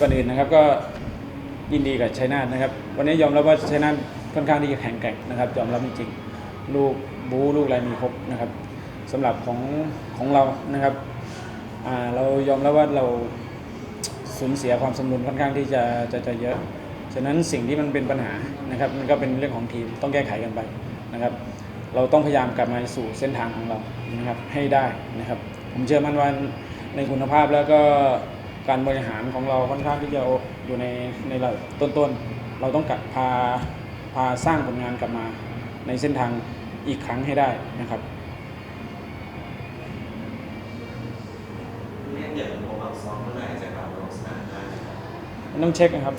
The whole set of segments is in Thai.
ก่อนอื่นนะครับก็ยินดีกับชัยนาทนะครับ วันนี้ยอมรับว่าชัยนาทค่อนข้างที่จะแข็งแกร่งนะครับยอมรับจริงๆลูกบูลูกอะไรมีครบนะครับสำหรับของของเรานะครับเรายอมรับว่าเราสูญเสียความสมดุลค่อนข้างที่จะจะจะเยอะ ฉะนั้นสิ่งที่มันเป็นปัญหานะครับมันก็เป็นเรื่องของทีมต้องแก้ไขกันไปนะครับ เราต้องพยายามกลับมาสู่เส้นทางของเรานะครับให้ได้นะครับ ผมเชื่อมั่นว่าในคุณภาพแล้วก็ การบริหารของเราค่อนข้างที่จะอยู่ในในระดับต้นๆ เราต้องกลับพาพาสร้างผลงานกลับมาในเส้นทางอีกครั้งให้ได้นะครับเรียกอย่างโมบังซ้อมเมื่อไหร่จะกลับลงสนามได้ครับมันต้องเช็คนะครับ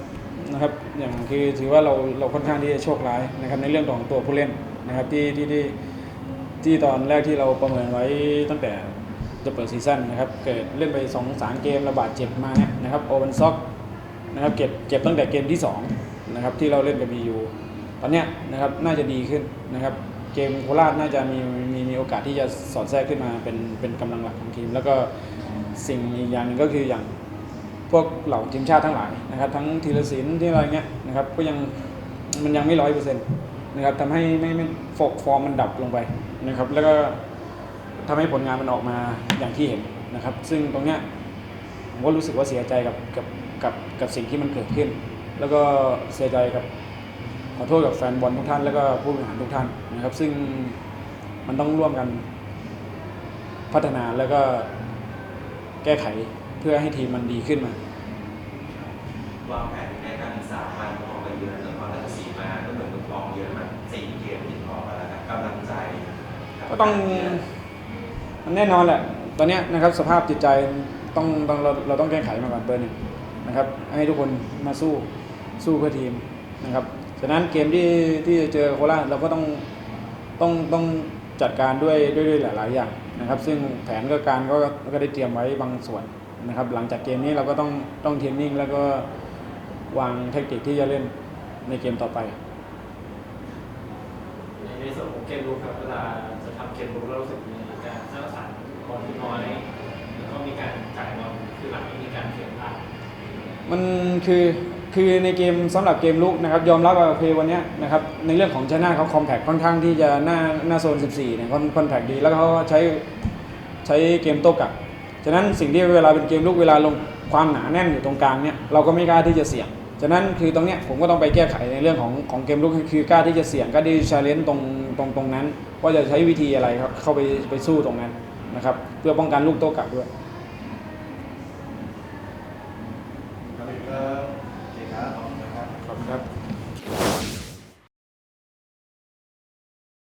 นะครับ อย่างคือถือว่าเราเราค่อนข้างที่จะโชคร้ายนะครับในเรื่องของตัวผู้เล่นนะครับที่ที่ที่ที่ตอนแรกที่เราประเมินไว้ตั้งแต่ จะเปิดซีซั่นนะครับ เกิดเล่นไป2อสามเกมระบาดเจ็บมาเนี่ยนะครับโอเวนซ็อกนะครับเก็บเจ็บตั้งแต่เกมที่2นะครับที่เราเล่นกับบียูตอนเนี้ยนะครับน่าจะดีขึ้นนะครับเกมโคราชน่าจะมีมีมีโอกาสที่จะสอดแทรกขึ้นมาเป็นเป็นกำลังหลักของทีม แล้วก็สิ่งอีกอย่างนึงก็คืออย่างพวกเหล่าทีมชาติทั้งหลายนะครับทั้งธีรศิลป์ที่อะไรเงี้ยนะครับก็ยังมันยังไม่ร้อยเปอร์เซ็นต์นะครับทำให้ไม่ไม่ฟกฟอร์มมันดับลงไปนะครับแล้วก็ ทำให้ผลงานมันออกมาอย่างที่เห็นนะครับ ซึ่งตรงเนี้ยผมก็รู้สึกว่าเสียใจกับกับกับกับสิ่งที่มันเกิดขึ้น แล้วก็เสียใจกับขอโทษกับแฟนบอลทุกท่านแล้วก็ผู้บริหารทุกท่านนะครับ ซึ่งมันต้องร่วมกันพัฒนาแล้วก็แก้ไขเพื่อให้ทีมมันดีขึ้นมาวางแผนในการศึกษาวันออกไปเยือนนครราชสีมาก็เหมือนลูกบอลเยอะมากสี่เกมติดต่อกันแล้วครับกำลังใจก็ต้อง มันแน่นอนแหละ ตอนนี้นะครับสภาพจิตใจต้องต้องเราเราต้องแก้ไขมาก่อนเบอร์หนึ่งนะครับ ให้ทุกคนมาสู้สู้เพื่อทีมนะครับฉะนั้นเกมที่ที่จะเจอโคราชเราก็ต้องต้องต้องจัดการด้วยด้วยวยหลาย ๆ อย่างนะครับ ซึ่งแผนก็การก็ก็ได้เตรียมไว้บางส่วนนะครับ หลังจากเกมนี้เราก็ต้องต้องเทรนนิ่งแล้วก็วางแทคติกที่จะเล่นในเกมต่อไป ส่วนของเกมรุกครับเวลาจะทำเกมรุกเรารู้สึกมีการสร้างสรรค์บอลที่น้อยแล้วก็มีการจ่ายบอลคือหลังมีการเสียพลาดมันคือคือในเกมสำหรับเกมลุกนะครับยอมรับว่าโอเควันนี้นะครับในเรื่องของชนะเขาคอมแพคค่อนข้างที่จะหน้าหน้าโซน 14เนี่ยคอนคอนแพคดี แล้วเขาก็ใช้ใช้เกมโต้กลับ ฉะนั้นสิ่งที่เวลาเป็นเกมลุกเวลาลงความหนาแน่นอยู่ตรงกลางเนี่ยเราก็ไม่กล้าที่จะเสี่ยง ฉะนั้นคือตรงเนี้ยผมก็ต้องไปแก้ไขในเรื่องของของเกมลุกคือกล้าที่จะเสี่ยงกล้าที่จะชาเลนจ์ตรงตรงตรงนั้นว่าจะใช้วิธีอะไรครับเข้าไปไปสู้ตรงนั้นนะครับ เพื่อป้องกันลูกโต้กลับด้วยขอบคุณครับ